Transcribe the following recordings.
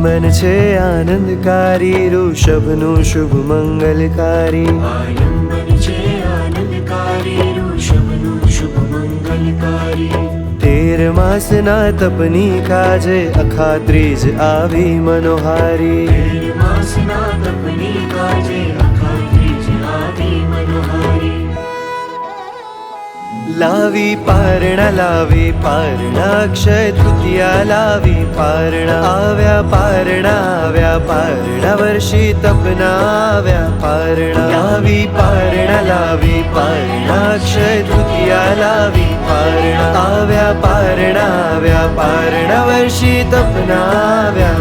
આગમન છે આનંદકારી ઋષભનું શુભ મંગલકારી આલંબન છે આનંદકારી ઋષભનું શુભ મંગલકારી તેર માસના તપની કાજે અખાત્રીજ આવી મનોહારી તેર માસના તપની કાજે લાવી પારણા લાવી પારણા, અક્ષય તૃતીયા લાવી પારણા, આવ્યા પારણા આવ્યા પારણા, વર્ષી તપના આવ્યા પારણા. લાવી પારણા લાવી પારણા, અક્ષય તૃતીયા લાવી પારણા. આવ્યા પારણા આવ્યા પારણા, વર્ષી તપના આવ્યા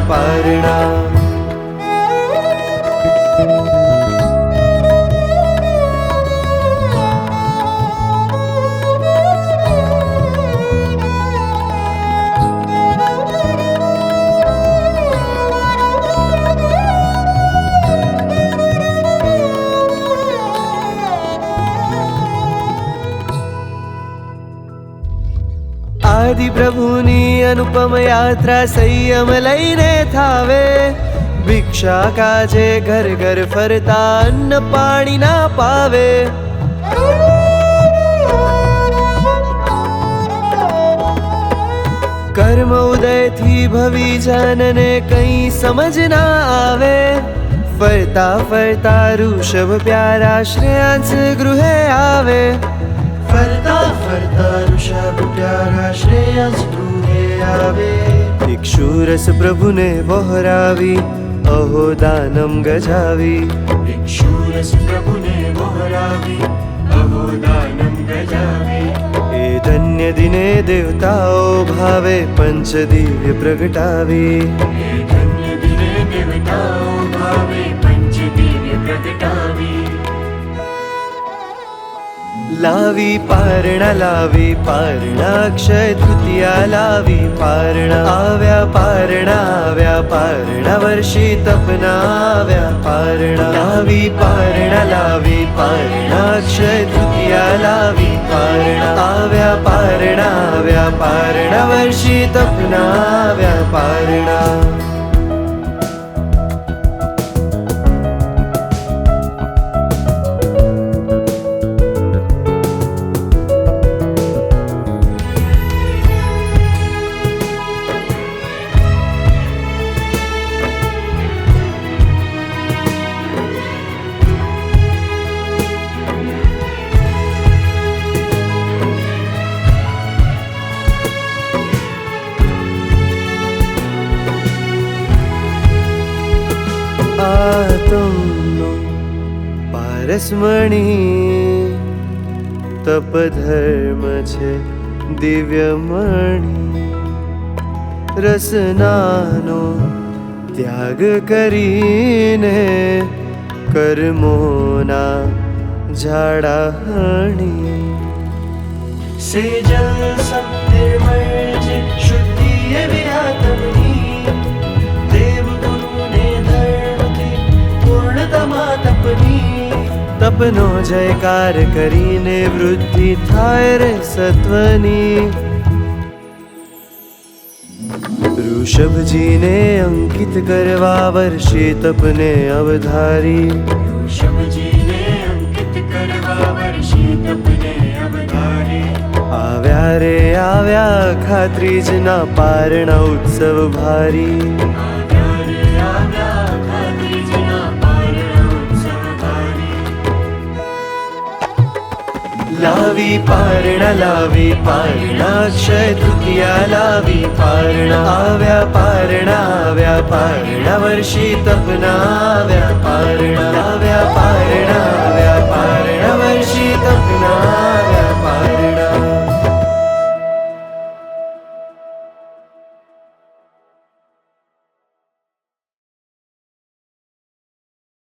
આદિ પ્રભુની અનુપમ યાત્રા સંયમ લઈને થાવે. ભિક્ષા કાજે ઘર ઘર ફરતા અન્ન પાણી ના પાવે. કર્મ ઉદયથી ભવી જાનને કઈ સમજ ના આવે. ફરતા ફરતા ઋષભ પ્યારા શ્રેયાંશ ગૃહે આવે. ફરતા ફરતા ઋષભ પ્યારા શ્રેયસ ગૃહે આવે ભિક્ષુરસ પ્રભુને વહોરાવી અહો દાનમ ગજાવી ભિક્ષુરસ પ્રભુને વહોરાવી અહોદાનમ ગજાવી એ ધન્ય દિને દેવતાઓ ભાવે પંચ દિવ્ય પ્રગટાવી એ ધન્ય દિને દેવતાઓ ભાવે પંચ દિવ્ય પ્રગટાવી लावी पारणा लावी पारणा अक्षय तृतीया लावी पारणा आव्या पारणा आव्या पारणा वर्षी तपनाव्या पारण लावी पारण लावी पारणा अक्षय तृतीया लावी पारणा आव्या पारणा आव्या पारणा वर्षी तपनाव्या पारणा तं नो पारस्मणि तपधर्म छे दिव्यमणि रसनानो त्याग करीने कर्मोना झाडा हणी सेजल करि कर् मो नाडाणि તપની જયકાર કરીને વૃદ્ધિ થાય રે સત્વની. ઋષભજીને અંકિત કરવા વર્ષે તપને અવધારી. ઋષભજીને અંકિત કરવા વર્ષે તપને અવધારે. આવ્યા રે આવ્યા ખાત્રીજના પારણા ઉત્સવ ભારી. લાવી પારણા લાવી પારણા અક્ષય તૃતીયા લાવી પારણા આવ્યા પારણા આવ્યા પારણા વર્ષી તપના આવ્યા પારણા લાવી